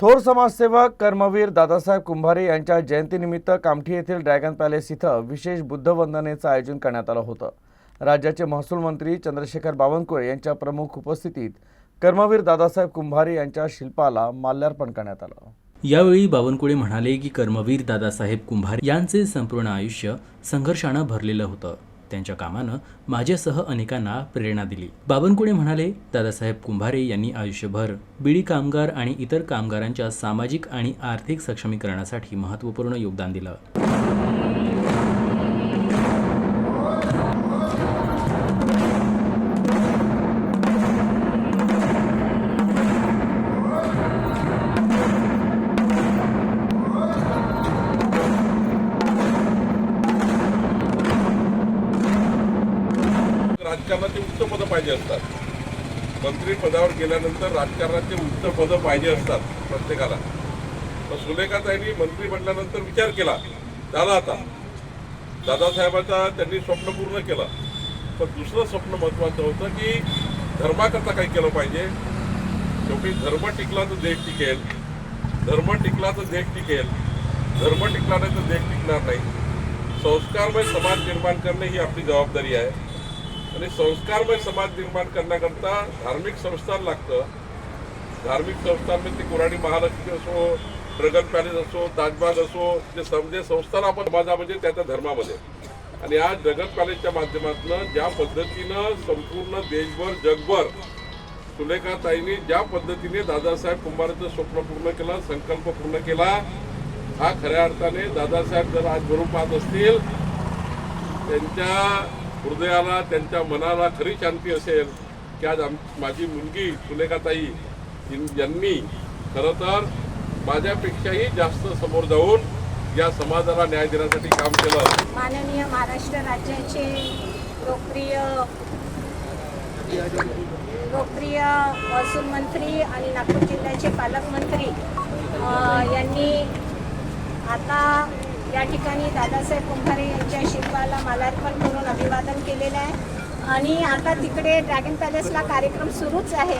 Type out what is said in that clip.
थोर समाजसेवक कर्मवीर दादासाहेब कुंभारे यांच्या जयंतीनिमित्त कामठी येथील ड्रॅगन पॅलेस इथं विशेष बुद्ध वंदनेचं आयोजन करण्यात आलं होतं. राज्याचे महसूल मंत्री चंद्रशेखर बावनकुळे यांच्या प्रमुख उपस्थितीत कर्मवीर दादासाहेब कुंभारे यांच्या शिल्पाला माल्यार्पण करण्यात आलं. यावेळी बावनकुळे म्हणाले की कर्मवीर दादासाहेब कुंभार यांचे संपूर्ण आयुष्य संघर्षानं भरलेलं होतं. त्यांच्या कामानं माझ्यासह अनेकांना प्रेरणा दिली. बाबनकुळे म्हणाले दादासाहेब कुंभारे यांनी आयुष्यभर बिडी कामगार आणि इतर कामगारांच्या सामाजिक आणि आर्थिक सक्षमीकरणासाठी महत्त्वपूर्ण योगदान दिलं. राजकारणाचे उच्च पदं पाहिजे असतात. मंत्री पदावर गेल्यानंतर राजकारणाचे उच्च पदं पाहिजे असतात प्रत्येकाला. तर सुलेखाताईंनी मंत्री म्हटल्यानंतर विचार केला. झाला आता. दादासाहेबाचा त्यांनी स्वप्न पूर्ण केलं. पण दुसरं स्वप्न महत्वाचं होतं की धर्माकरता काही केलं पाहिजे. शेवटी धर्म टिकला तर देश टिकेल. धर्म टिकला तर देश टिकेल. धर्म टिकला नाही तर देश टिकणार नाही. संस्कारमय समाज निर्माण करणे ही आपली जबाबदारी आहे. आणि संस्कारमय समाज निर्माण करण्याकरता धार्मिक संस्थान लागतं. धार्मिक संस्थांमध्ये म्हणजे ते कोराडी महालक्ष्मी असो ड्रगन पॅलेस असो ताजमहाल असो जे सम जे संस्थान आपण समाजामध्ये म्हणजे त्या त्या धर्मामध्ये. आणि आज ड्रगन पॅलेसच्या माध्यमातून ज्या पद्धतीनं संपूर्ण देशभर जगभर सुलेखाताईंनी ज्या पद्धतीने दादासाहेब कुंभाराचं स्वप्न पूर्ण केलं संकल्प पूर्ण केला हा खऱ्या अर्थाने दादासाहेब जर आज घरून पाहत असतील त्यांच्या हृदयाला त्यांच्या मनाला खरी शांती असेल की आज आम माझी मुलगी सुलेखाताई यांनी खरं तर माझ्यापेक्षाही जास्त समोर जाऊन या समाजाला न्याय देण्यासाठी काम केलं. माननीय महाराष्ट्र राज्याचे लोकप्रिय लोकप्रिय महसूल मंत्री आणि नागपूर जिल्ह्याचे पालकमंत्री यांनी आता या ठिकाणी दादासाहेब कुंभारे यांच्या शिल्पाला मालार्पण करून अभिवादन केलेलं आहे. आणि आता तिकडे ड्रॅगन पॅलेसला कार्यक्रम सुरूच आहे.